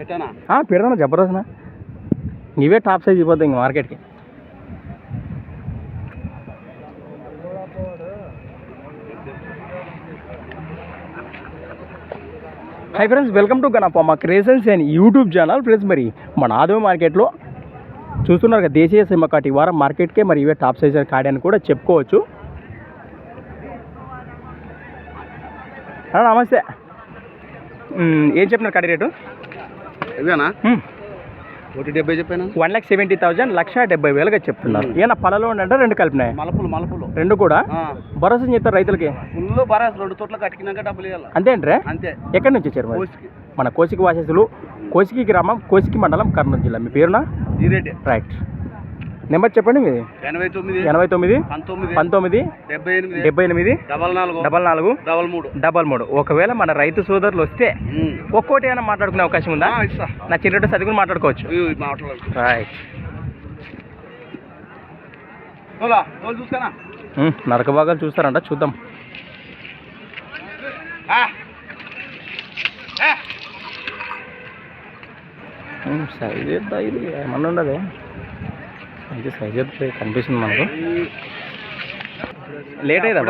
పెట్టానా? పెడదాం ఇవే టాప్ సైజ్ ఇవ్వద్దు ఇంక మార్కెట్కి. Hi friends welcome to Ganapamma creations and YouTube channel. Friends మరి మన ఆదవ మార్కెట్లో చూస్తున్నారు కదా దేశీయ సింహ కాటి ఈ వారం మార్కెట్కే మరి ఇవే టాప్ సైజ్ కాడి అని కూడా చెప్పుకోవచ్చు. నమస్తే. ఏం చెప్పినారు కాడి రేటు? ఇవేనా ఒకటి డెబ్బై చెప్పాను? వన్ ల్యాక్ సెవెంటీ థౌజండ్ లక్ష డెబ్బై వేలుగా చెప్తున్నారు. ఏమన్నా పళ్ళలో ఉండంటే రెండు కలిపినాయి. మలపులు మలపులు. రెండు కూడా? భరోసా చెప్తారు రైతులకి? ఫుల్ బరాస్ రెండు తోట్ల కట్టుకున్నాక డబ్బులు ఇవ్వాలి? అంతే అంటే అంతే. ఎక్కడి నుంచి వచ్చారు మన కోసికి వాసేసులు కోసికి గ్రామం కోసికి మండలం కర్నూలు జిల్లా. మీ పేరునా? రైట్. నెంబర్ చెప్పండి మీది? ఎనభై తొమ్మిది ఎనభై తొమ్మిది పంతొమ్మిది పంతొమ్మిది డెబ్బై ఎనిమిది డెబ్బై ఎనిమిది డబల్ నాలుగు డబల్ నాలుగు డబల్ మూడు. డబల్ మూడు. ఒకవేళ మన రైతు సోదరులు వస్తే. ఒక్కోటి ఏమైనా మాట్లాడుకునే అవకాశం ఉందా? నా చిన్నట్టు చదువుకుని మాట్లాడుకోవచ్చు. నరక భాగాలు చూస్తారంట చూద్దాం. సైజ్ ఏమన్నా ఉండదు? అయితే సైజ్ అయితే కనిపిస్తుంది మనకు. లేట్ అయిందా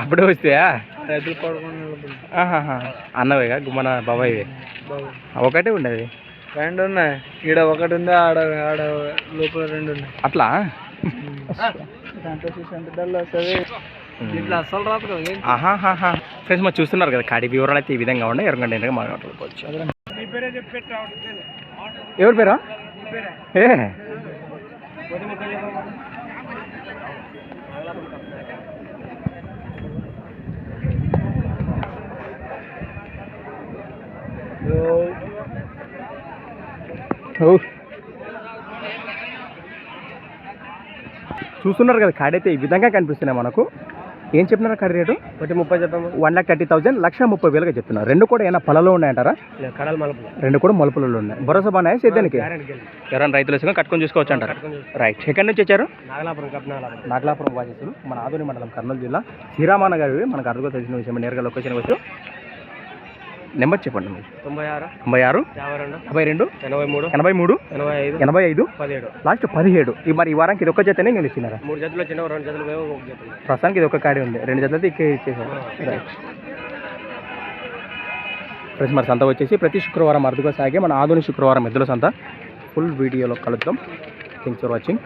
అప్పుడే వస్తాయా. అన్నవేగా గుమ్మన బాబాయ్వి ఒకటే ఉండేది. రెండు ఉన్నాయి. ఈడ ఒకటి ఉంది ఆడ ఆడ లోపల రెండు ఉన్నాయి. అట్లా? ఫ్రెండ్స్ మరి చూస్తున్నారు కదా కాడి వివరాలు అయితే ఈ విధంగా ఉన్నాయి. ఎరగండి ఎరగ మాట్లాడుకోవచ్చు. ఎవరి పేరా? ఏ. చూస్తున్నారు కదా కాడైతే ఈ విధంగా కనిపిస్తున్నాయి మనకు. ఏం చెప్పినారు కాడి రేటు? ఒకటి ముప్పై చెప్పాము వన్ ల్యాక్ థర్టీ థౌసండ్ లక్ష ముప్పై వేలుగా చెప్తున్నారు. రెండు కూడా ఏమైనా పొలలో ఉన్నాయంటారా? కడల మలుపు రెండు కూడా మలుపులలో ఉన్నాయి. భరోసా బాగా సేద్యానికి? ఎవరైనా రైతులు వేసుకొని కట్టుకొని చూసుకోవచ్చు అంటారు. రైట్. ఎక్కడి నుంచి వచ్చారు? నాగలాపురం నాగలాపురం వాసేసులు మన ఆదోని మండలం కర్నూలు జిల్లా. శ్రీరామాన గారి మనకు అర్థం తెలిసిన విషయం. నేరుగా లొకేషన్ వచ్చు నెంబర్ చెప్పండి మీరు. తొంభై ఆరు తొంభై ఆరు యాభై రెండు ఎనభై మూడు ఎనభై మూడు ఎనభై ఐదు ఎనభై ఐదు పదిహేడు. లాస్ట్ పదిహేడు. ఈ మరి ఈ వారానికి ఇది ఒక్క జతనే నేను ఇచ్చినారా? మూడు జతలు వచ్చిన రెండు జతలు ప్రస్తుతానికి ఇది ఒక కాడి ఉంది. రెండు జతలైతే ఇక్కడ ఇచ్చేసారు. రైట్ ఫ్రెండ్స్ మరి సంత వచ్చేసి ప్రతి శుక్రవారం అరుదుగా సాగే మన ఆధునిక శుక్రవారం ఎద్దుల సంత. ఫుల్ వీడియోలో కలుద్దాం. Thanks for watching